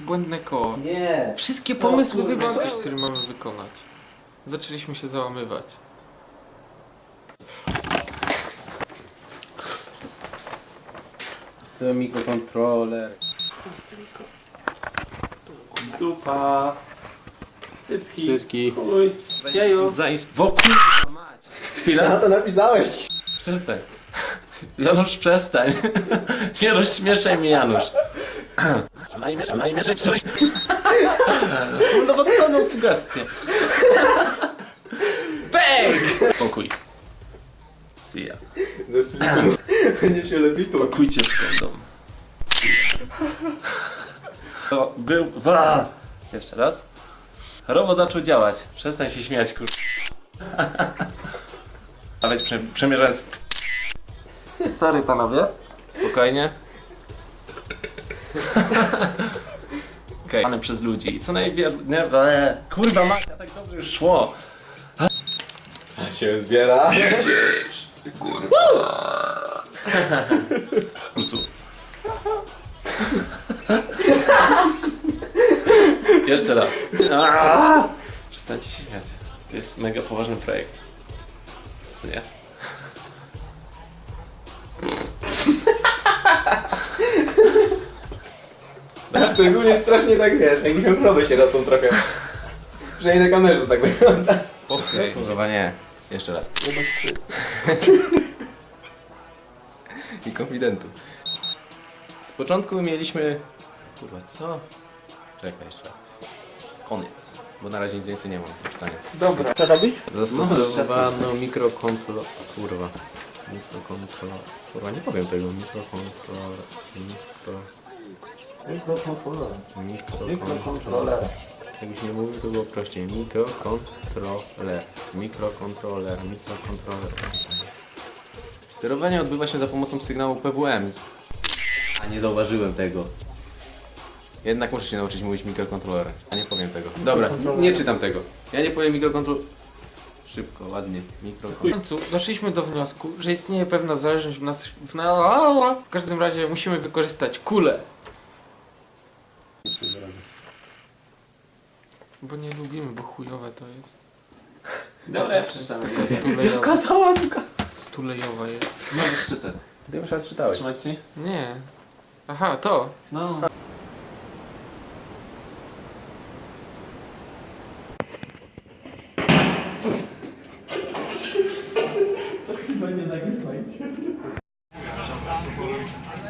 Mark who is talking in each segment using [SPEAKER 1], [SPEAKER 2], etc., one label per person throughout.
[SPEAKER 1] błędne koło.
[SPEAKER 2] Nie.
[SPEAKER 1] Wszystkie pomysły coś, który mamy wykonać. Zaczęliśmy się załamywać.
[SPEAKER 2] To mikrokontroler.
[SPEAKER 3] Dupa. Cycki.
[SPEAKER 2] Cycki.
[SPEAKER 3] Chuj. Mać. Chwila.
[SPEAKER 2] to napisałeś?
[SPEAKER 3] Przestań. Janusz, przestań. Nie rozśmieszaj mnie, Janusz. Na imię, na imię, że coś... No bo to no sugestie. Bang! Pokój. See ya.
[SPEAKER 2] Ze sliku. Będzie się lepiej tu.
[SPEAKER 3] Pakujcie w kondom. O, był... Wa! Jeszcze raz. Robot zaczął działać. Przestań się śmiać, kur... Nawet prze, przemierzając... Sorry, panowie. Spokojnie. Okej, okay. przez ludzi. I co najwięcej... Kurwa, Macia, tak dobrze już szło.
[SPEAKER 2] Się zbiera.
[SPEAKER 3] Usu. Jeszcze raz. Przestańcie się śmiać. To jest mega poważny projekt. Co nie?
[SPEAKER 2] Szczególnie strasznie tak wiesz, jakbyśmy krowy się racą trochę. Przynajmniej na kamerze tak wygląda.
[SPEAKER 3] Okej.
[SPEAKER 2] Kurwa nie.
[SPEAKER 3] Jeszcze raz.
[SPEAKER 2] I konfidentu.
[SPEAKER 3] Z początku mieliśmy... Kurwa, co? Czekaj jeszcze raz. Koniec. Bo na razie nic więcej nie mam do czytania.
[SPEAKER 1] Dobra. Co robić?
[SPEAKER 3] Zastosowano mikrokontrol... Kurwa. Mikrokontrol... Kurwa, nie powiem tego. Mikrokontrol... Mikro...
[SPEAKER 2] Mikrokontroler.
[SPEAKER 3] Mikrokontroler. Jakbyś nie mówił, to było prościej. Mikrokontroler. Mikrokontroler. Mikrokontroler. Sterowanie odbywa się za pomocą sygnału PWM.
[SPEAKER 2] A nie zauważyłem tego.
[SPEAKER 3] Jednak muszę się nauczyć mówić mikrokontroler. A nie powiem tego. Dobra, nie czytam tego. Ja nie powiem mikrokontrol... Szybko, ładnie.
[SPEAKER 1] W końcu doszliśmy do wniosku, że istnieje pewna zależność w nas. W, na... w każdym razie musimy wykorzystać kulę. Bo nie lubimy, bo chujowe to jest.
[SPEAKER 3] Dobra, ja przeczytam.
[SPEAKER 1] Stulejowa.
[SPEAKER 2] Kazałamka.
[SPEAKER 1] Stulejowa jest.
[SPEAKER 3] No, czytę.
[SPEAKER 2] Ty już raz czytałeś.
[SPEAKER 3] Trzymać ci?
[SPEAKER 1] Nie. Aha, to.
[SPEAKER 3] No.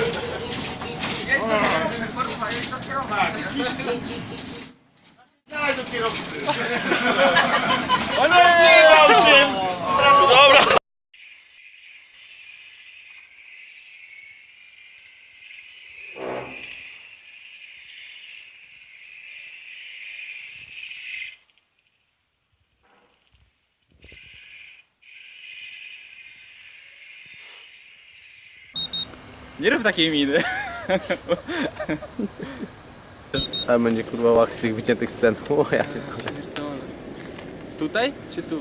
[SPEAKER 4] Jedź tak, do kierowcy, porwa, jedź do kierowcy. Dalej do kierowcy. Rób takiej miny.
[SPEAKER 2] A będzie kurwa łach z tych wyciętych scen. O ja
[SPEAKER 1] Tutaj czy tu?